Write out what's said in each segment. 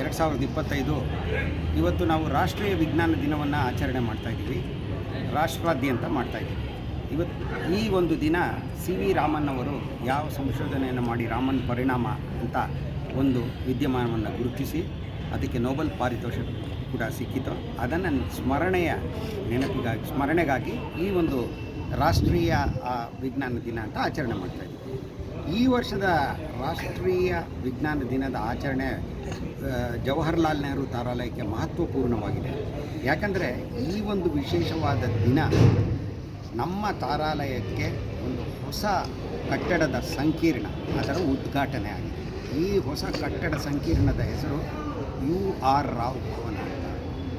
ಎರಡು ಸಾವಿರದ ಇಪ್ಪತ್ತೈದು, ಇವತ್ತು ನಾವು ರಾಷ್ಟ್ರೀಯ ವಿಜ್ಞಾನ ದಿನವನ್ನು ಆಚರಣೆ ಮಾಡ್ತಾಯಿದ್ದೀವಿ ರಾಷ್ಟ್ರಾದ್ಯಂತ ಮಾಡ್ತಾಯಿದ್ದೀವಿ ಇವತ್ತು ಈ ಒಂದು ದಿನ ಸಿ ವಿ ರಾಮನ್ ಅವರು ಯಾವ ಸಂಶೋಧನೆಯನ್ನು ಮಾಡಿ ರಾಮನ್ ಪರಿಣಾಮ ಅಂತ ಒಂದು ವಿದ್ಯಮಾನವನ್ನು ಗುರುತಿಸಿ ಅದಕ್ಕೆ ನೋಬಲ್ ಪಾರಿತೋಷಕ ಕೂಡ ಸಿಕ್ಕಿತು. ಅದನ್ನು ಸ್ಮರಣೆಯ ನೆನಪಿಗಾಗಿ, ಸ್ಮರಣೆಗಾಗಿ ಈ ಒಂದು ರಾಷ್ಟ್ರೀಯ ವಿಜ್ಞಾನ ದಿನ ಅಂತ ಆಚರಣೆ ಮಾಡ್ತಾ ಇದ್ದೀವಿ. ಈ ವರ್ಷದ ರಾಷ್ಟ್ರೀಯ ವಿಜ್ಞಾನ ದಿನದ ಆಚರಣೆ ಜವಹರ್ಲಾಲ್ ನೆಹರು ತಾರಾಲಯಕ್ಕೆ ಮಹತ್ವಪೂರ್ಣವಾಗಿದೆ. ಯಾಕಂದರೆ ಈ ಒಂದು ವಿಶೇಷವಾದ ದಿನ ನಮ್ಮ ತಾರಾಲಯಕ್ಕೆ ಒಂದು ಹೊಸ ಕಟ್ಟಡದ ಸಂಕೀರ್ಣ ಅದರ ಉದ್ಘಾಟನೆ ಆಗಿದೆ. ಈ ಹೊಸ ಕಟ್ಟಡ ಸಂಕೀರ್ಣದ ಹೆಸರು U R Rao Bhavan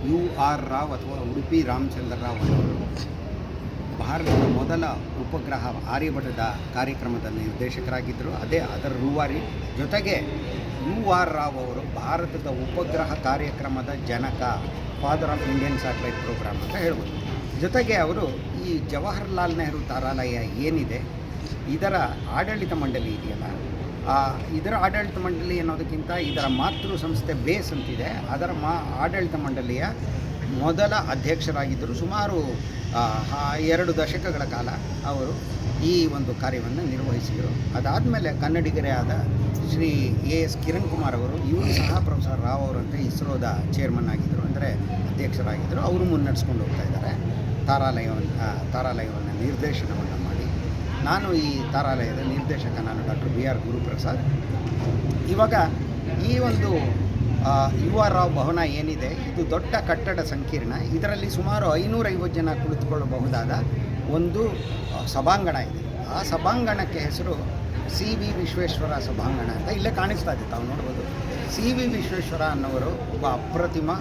U R Rao ಅಥವಾ ಉಡುಪಿ ರಾಮಚಂದ್ರ ರಾವ್ ಅವರು ಭಾರತದ ಮೊದಲ ಉಪಗ್ರಹ ಆರ್ಯಭಟದ ಕಾರ್ಯಕ್ರಮದ ನಿರ್ದೇಶಕರಾಗಿದ್ದರು. ಅದೇ ಅದರ ರೂವಾರಿ. ಜೊತೆಗೆ ಯು ಆರ್ ರಾವ್ ಅವರು ಭಾರತದ ಉಪಗ್ರಹ ಕಾರ್ಯಕ್ರಮದ ಜನಕ father of Indian satellite programme ಅಂತ ಹೇಳ್ಬೋದು. ಜೊತೆಗೆ ಅವರು ಈ ಜವಾಹರ್ಲಾಲ್ ನೆಹರು ತಾರಾಲಯ ಏನಿದೆ, ಇದರ ಆಡಳಿತ ಮಂಡಳಿ ಇದೆಯಲ್ಲ ಇದರ ಆಡಳಿತ ಮಂಡಳಿ ಅನ್ನೋದಕ್ಕಿಂತ ಇದರ ಮಾತೃ ಸಂಸ್ಥೆ ಬೇಸ್ ಅಂತಿದೆ. ಅದರ ಮಾ ಆಡಳಿತ ಮಂಡಳಿಯ ಮೊದಲ ಅಧ್ಯಕ್ಷರಾಗಿದ್ದರು. ಸುಮಾರು ಎರಡು ದಶಕಗಳ ಕಾಲ ಅವರು ಈ ಒಂದು ಕಾರ್ಯವನ್ನು ನಿರ್ವಹಿಸಿದರು. ಅದಾದಮೇಲೆ ಕನ್ನಡಿಗರೇ ಆದ ಶ್ರೀ ಎ ಎಸ್ ಕಿರಣ್ ಕುಮಾರ್ ಅವರು, ಇವರು ಸಹ ಪ್ರೊಫೆಸರ್ ರಾವ್ ಅವರಂತೆ ಇಸ್ರೋದ ಚೇರ್ಮನ್ ಆಗಿದ್ದರು. ಅಂದರೆ ಅಧ್ಯಕ್ಷರಾಗಿದ್ದರು. ಅವರು ಮುನ್ನಡೆಸ್ಕೊಂಡು ಹೋಗ್ತಾ ಇದ್ದಾರೆ. ತಾರಾಲಯವನ್ನು ತಾರಾಲಯವನ್ನು ನಿರ್ದೇಶನವನ್ನು ಮಾಡಿ. ನಾನು ಈ ತಾರಾಲಯದ ನಿರ್ದೇಶಕ ನಾನು ಡಾಕ್ಟರ್ ಬಿ ಆರ್ ಗುರುಪ್ರಸಾದ್. ಇವಾಗ ಈ ಒಂದು ಆ, ಯು ರಾವ್ ಭವನ ಏನಿದೆ ಇದು ದೊಡ್ಡ ಕಟ್ಟಡ ಸಂಕೀರ್ಣ. ಇದರಲ್ಲಿ ಸುಮಾರು ಐನೂರೈವತ್ತು ಜನ ಕುಳಿತುಕೊಳ್ಳಬಹುದಾದ ಒಂದು ಸಭಾಂಗಣ ಇದೆ. ಆ ಸಭಾಂಗಣಕ್ಕೆ ಹೆಸರು ಸಿ ವಿ ವಿಶ್ವೇಶ್ವರ ಸಭಾಂಗಣ ಅಂತ ಇಲ್ಲೇ ಕಾಣಿಸ್ತಾ ಇದೆ ತಾವು ನೋಡ್ಬೋದು. ಸಿ ವಿ ವಿಶ್ವೇಶ್ವರ ಅನ್ನೋರು ಒಬ್ಬ ಅಪ್ರತಿಮ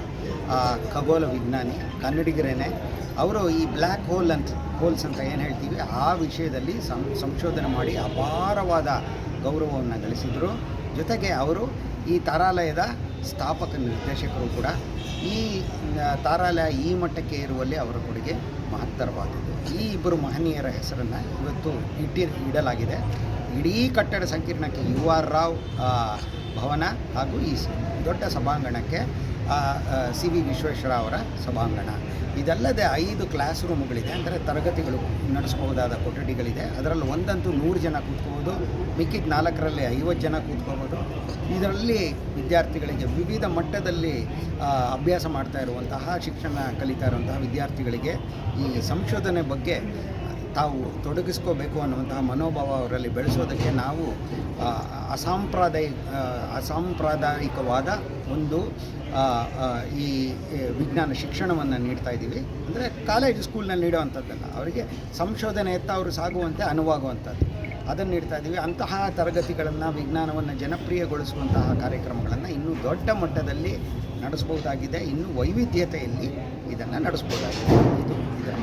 ಖಗೋಲ ವಿಜ್ಞಾನಿ ಕನ್ನಡಿಗರೇನೆ. ಅವರು ಈ ಬ್ಲ್ಯಾಕ್ ಹೋಲ್ ಅಂತ ಹೋಲ್ಸ್ ಅಂತ ಏನು ಹೇಳ್ತೀವಿ ಆ ವಿಷಯದಲ್ಲಿ ಸಂಶೋಧನೆ ಮಾಡಿ ಅಪಾರವಾದ ಗೌರವವನ್ನು ಗಳಿಸಿದರು. ಜೊತೆಗೆ ಅವರು ಈ ತಾರಾಲಯದ ಸ್ಥಾಪಕ ನಿರ್ದೇಶಕರು ಕೂಡ ಈ ತಾರಾಲಯ ಈ ಮಟ್ಟಕ್ಕೆ ಇರುವಲ್ಲಿ ಅವರ ಕೊಡುಗೆ ಮಹತ್ತರವಾದದ್ದು. ಈ ಇಬ್ಬರು ಮಹನೀಯರ ಹೆಸರನ್ನು ಇವತ್ತು ಇಟ್ಟಿ ಇಡಲಾಗಿದೆ. ಇಡೀ ಕಟ್ಟಡ ಸಂಕೀರ್ಣಕ್ಕೆ ಯು ಆರ್ ರಾವ್ ಭವನ ಹಾಗೂ ಈ ದೊಡ್ಡ ಸಭಾಂಗಣಕ್ಕೆ ಸಿ ವಿ ವಿಶ್ವೇಶ್ವರ ಅವರ ಸಭಾಂಗಣ. ಇದಲ್ಲದೆ ಐದು ಕ್ಲಾಸ್ ರೂಮ್ಗಳಿದೆ. ಅಂದರೆ ತರಗತಿಗಳು ನಡೆಸಬಹುದಾದ ಕೊಠಡಿಗಳಿದೆ. ಅದರಲ್ಲಿ ಒಂದಂತೂ ನೂರು ಜನ ಕೂತ್ಕೋಬೋದು. ಮಿಕ್ಕಿದ ನಾಲ್ಕರಲ್ಲಿ ಐವತ್ತು ಜನ ಕೂತ್ಕೋಬೋದು. ಇದರಲ್ಲಿ ವಿದ್ಯಾರ್ಥಿಗಳಿಗೆ ವಿವಿಧ ಮಟ್ಟದಲ್ಲಿ ಅಭ್ಯಾಸ ಮಾಡ್ತಾ ಇರುವಂತಹ, ಶಿಕ್ಷಣ ಕಲಿತಾ ಇರುವಂತಹ ವಿದ್ಯಾರ್ಥಿಗಳಿಗೆ ಸಂಶೋಧನೆ ಬಗ್ಗೆ ತಾವು ತೊಡಗಿಸ್ಕೋಬೇಕು ಅನ್ನುವಂತಹ ಮನೋಭಾವ ಅವರಲ್ಲಿ ಬೆಳೆಸೋದಕ್ಕೆ ನಾವು ಅಸಾಂಪ್ರದಾಯಿಕ ಅಸಾಂಪ್ರದಾಯಿಕವಾದ ಒಂದು ಈ ವಿಜ್ಞಾನ ಶಿಕ್ಷಣವನ್ನು ನೀಡ್ತಾ ಇದ್ದೀವಿ. ಅಂದರೆ ಕಾಲೇಜ್ ಸ್ಕೂಲ್ನಲ್ಲಿ ನೀಡುವಂಥದ್ದಲ್ಲ. ಅವರಿಗೆ ಸಂಶೋಧನೆಯತ್ತ ಅವರು ಸಾಗುವಂತೆ ಅನುವಾಗುವಂಥದ್ದು. ಅದನ್ನು ನೀಡ್ತಾ ಇದ್ದೀವಿ. ಅಂತಹ ತರಗತಿಗಳನ್ನು, ವಿಜ್ಞಾನವನ್ನು ಜನಪ್ರಿಯಗೊಳಿಸುವಂತಹ ಕಾರ್ಯಕ್ರಮಗಳನ್ನು ಇನ್ನೂ ದೊಡ್ಡ ಮಟ್ಟದಲ್ಲಿ ನಡೆಸ್ಬೋದಾಗಿದೆ. ಇನ್ನು ವೈವಿಧ್ಯತೆಯಲ್ಲಿ ಇದನ್ನು ನಡೆಸ್ಬೋದಾಗಿದೆ. ಇದು ಇದರ